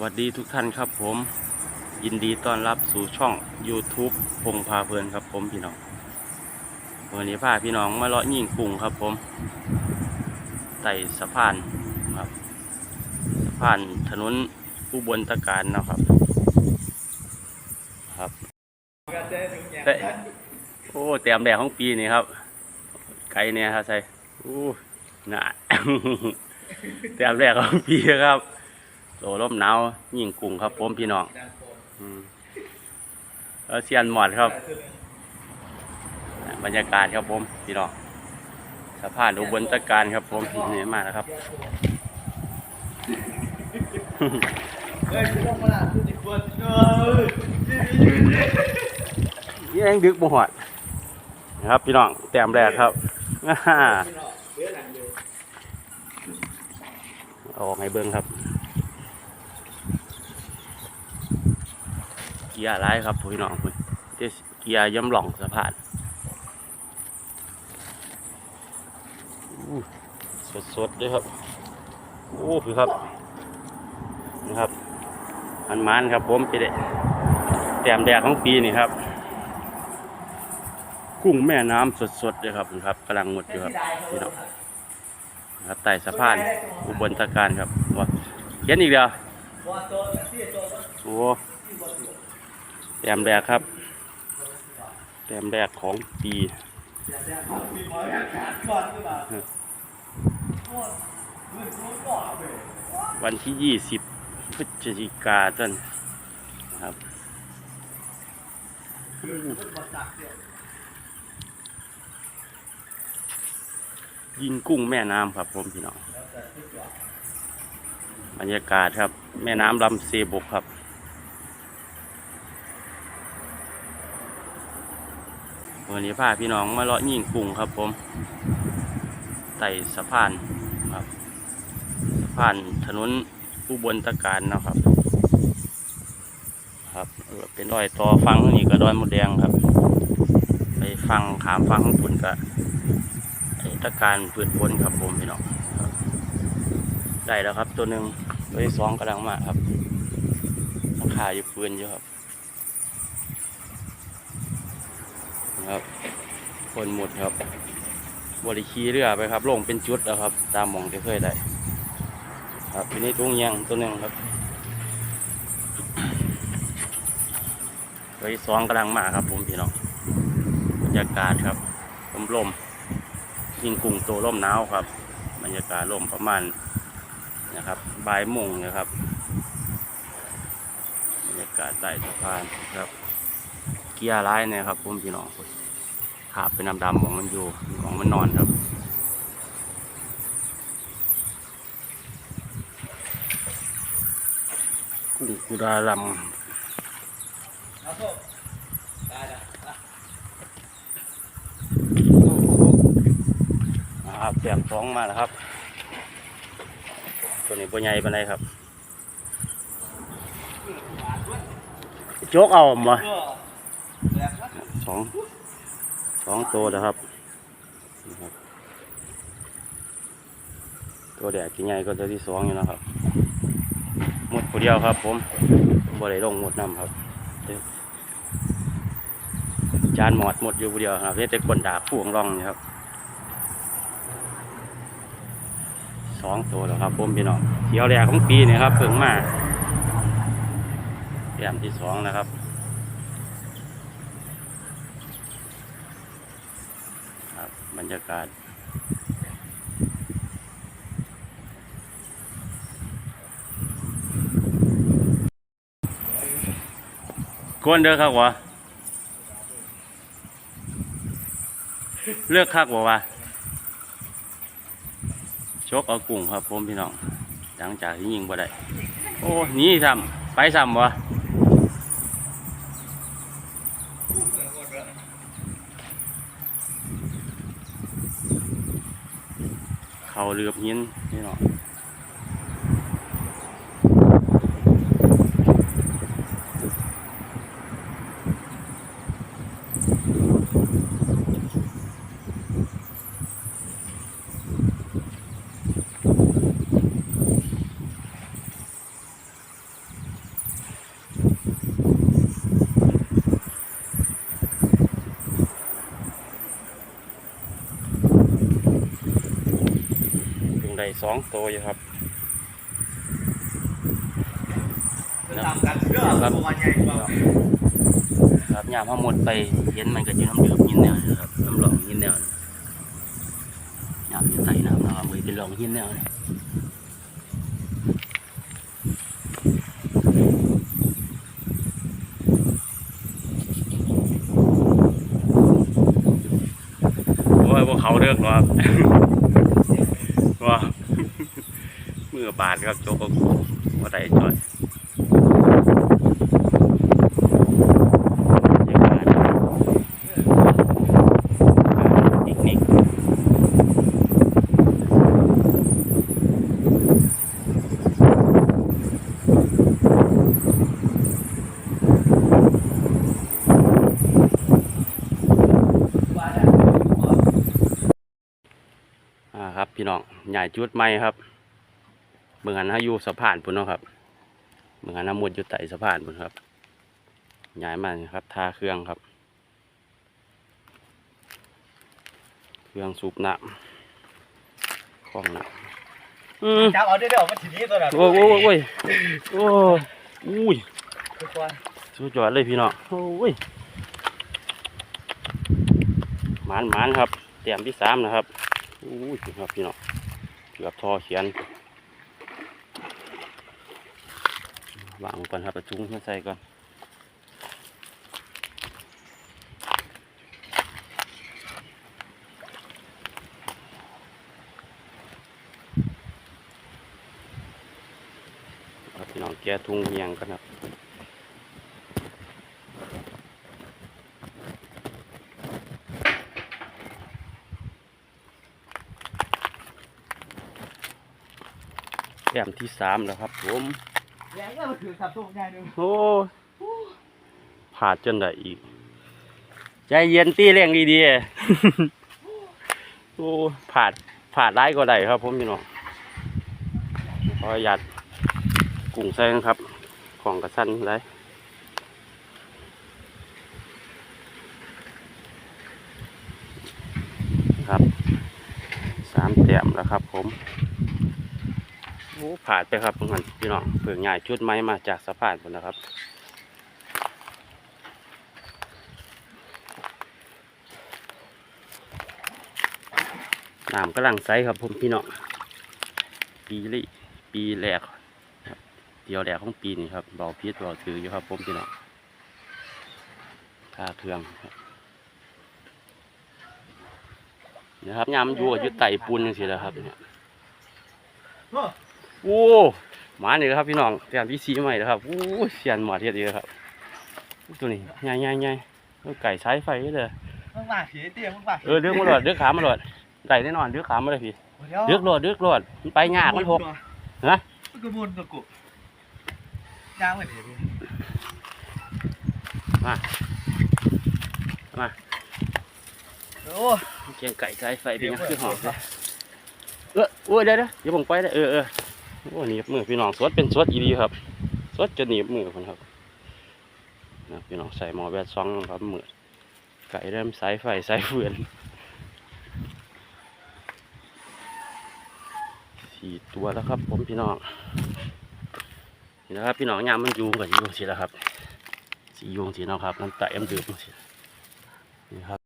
วัสดีทุกท่านครับผม ยินดีต้อนรับสู่ช่อง YouTube พงพาเพลินครับผมพี่น้องวันนี้พาพี่น้องมาเลาะยิ่งกรุงครับผมไต่สะพานครับสะพานถนนอุบลตะการนะครับ ครับแต่โอ้เตรียมแดดของปีนี่ครับ ไกลเนี่ยครับใส่โอ้หนาเตรียมแดดของปีครับ โตลมหนาวยิ่งกรุงครับผมพี่น้องอืมเซียนหมอดครับ บรรยากาศครับผมพี่น้องสะพานอุบลตะการครับผมนี่ยมากนะครับเฮ้ยลงมาละทุกคนเออยังดึกบ่หอดนะครับพี่น้องแต้มแรกครับออาออกให้เบิ้งครับ กียร์ไรครับพี่น้องเพิ่นเกียร์ย่ำหล่องสะพานสดสดด้วยครับโอ้พี่ครับนะครับมันมันครับผมไปเด็แต้มแดกของปีนี่ครับ กุ้งแม่น้ำสดๆเลยครับครับกำลังหมดอยู่ครับพี่น้องครับไต่สะพานอุบลตะการครับว่าเขียนอีกเดียวโอ้ แต้มแดกครับแต้มแดกของปีวันที่ยี่สิบพฤศจิกาต้นครับยวยิงกุ้งแม่น้ำครับผมพี่น้องบรรยากาศครับ แม่น้ำลำเซบกครับ วันนี้พาพี่น้องมาเลาะยิงกุ้งครับผมไต่สะพานครับสะพานถนนอุบลตะการนะครับ ครับเป็นรอยต่อฟังนี่ก็ดอยมดแดงครับ ไปฟังขามฟังข้างบนก็ไอ้ตะการพืชผลครับผมพี่น้องได้แล้วครับตัวหนึ่งตัวที่สองกำลังมาครับราคาอยู่ปืนอยู่ครับนะ ครับคนหมดครับบริคีเรือไปครับ ลงเป็นจุดแล้วครับ ตามมองที่เคยได้ครับทีนี้ตุ้งเยียงตัวหนึ่งครับตัวที่สองกำลังมาครับ ผมพี่น้องบรรยากาศครับลมลมยิงกุ้งตัวร่มหนาวครับ บรรยากาศร่มประมาณนะครับบ่ายโมงนะครับบรรยากาศใต้สะพานครับ กียร้ายเนี่ยครับผมพี่น้องขาบเป็นดำๆของมันอยู่ของมันนอนครับกุ้งกุดาลเอาโทษตายละำอ่าแปมสองมาแล้วครับ ตัวนี้ปัวใหญ่ปานใดครับโจกเอามาก็แรงวะ สองสองตัวนะครับ ตัวแดดกี่ใหญ่ก็ตัวที่สองอยู่นะครับหมดผู้เดียวครับ ผมบ่ได้ลงหมดน้ำครับ จานหมอดหมดอยู่ผู้เดียวครับเฮ็ดแต่คนดาผู้ของร่องนี่ครับสองตัวแล้วครับผมพี่น้องเที่ยวแรกของปีนี่ครับเพิ่งมาแต้มที่สองนะครับ ค รรยากาศกวนเด้อครับวะเลือกคักบ่วะชกเอากุ้งครับผมพี่น้องหลังจากที่ยิงบ่ได้โอ้หนี่ทำไปซ้ำวะ เขาเรือบเงี้ยนี่เนาะ ได้สองตัวอยู่ครับตามกันเรื่องประมาณใหญ่กว่าครับยามพ่อหมดไปเห็นมันก็จะน้ำดื่มยินแนวนะครับน้ำหลองยินแนวนะยามจะใส่น้ำนะครับเลยเป็นหลองยินแนวนะโอ้ยพวกเขาเลือกหรอก ว่ามือบาดครับโจกว่าได้จอยเดี๋ยวบาดนิกนิก ว่าได้ อ่าครับ พี่น้องใหญ่จุดใหม่ครับเมืองหันให้อยู่สะพานพุ่นเนาะครับเมืองหันน้ำมุดอยู่ใต้สะพานพุ่นครับใหญ่มากครับทาเครื่องครับ เครื่องสูบน้ำคล้องน้ำอืมจับเอาเดี๋ยวมันทีนี้ตัวนั้นโอ้ยโอ้ยโอ้ยโอ้ยอุ้ยทุกคนสุดยอดเลยพี่น้องโอ้ยหมานหมานครับเตรียมที่สามนะครับ อุ้ยครับพี่น้องเกือบทอเขียนวางก่อนครับประจุงมาใส่ก่อนครับพี่น้องแกะทุงเฮียงกันครับ แต้มที่สามแล้วครับ ผมแย่ก็มันคือขับทุกอย่างนึงโอ้ผาดจนได้อีก ใจเย็นตีแรงดีๆโอ้ผาดผาดได้ก็ได้ครับ ผมพี่น้องขอหยัดกุ้งใส่นะครับ ของกระสันได้ครับสามแต้มแล้วครับ ผมโอ้ ผ่านไปครับทุกคนพี่น้องเปลือกใหญ่ชุดไม้มาจากสะพานหมดนะครับน้ำกำลังใสครับผมพี่น้องปีลิปีแรกเดียวแรกของปีนี้ครับเบาพิษเบาถืออยู่ครับผมพี่น้องท่าเครื่องครับนะครับยามยู่กับอยุไต่ปูนยังสิแล้วครับเนี่ย โอ้หมานี่ครับพี่น้องเตรียมที่ซีใหม่นะครับโอ้ยเสียนหมาเทียดเดียวครับ ตัวนี้ใหญ่ใหญ่ใหญ่เอาไก่ใช้ไฟเลยมึงมาผีเตี้ยมึงมาเออเลือกมาหลอดเลือกขามาหลอดไก่แน่นอนเลือกขามาเลยพี่เลือกหลอดเลือกหลอดมันไปยากมันหกฮะมันกระมุนกับกูยางเหมือนเดิมมาโอ้เกียงไก่ใช้ไฟเป็นยังคือหอมเลยเออโอ้ยเดี๋ยวเดี๋ยวอย่าผมไปเลยเออเออ โอ้หนีบมือพี่น้องสวดเป็นสวดอีดีครับสวดจะหนีบมือคนครับนะพี่น้องใส่หมอแบดซองครับมือไก่เริ่มสายไฟสายเฟือนสี่ตัวแล้วครับ ผมพี่น้องนี่นะครับพี่น้องยามมันยุงกับยุงสิแล้วครับสียุงสีเนาะครับน้ำตาเอ็มดื่มสินี่ครับ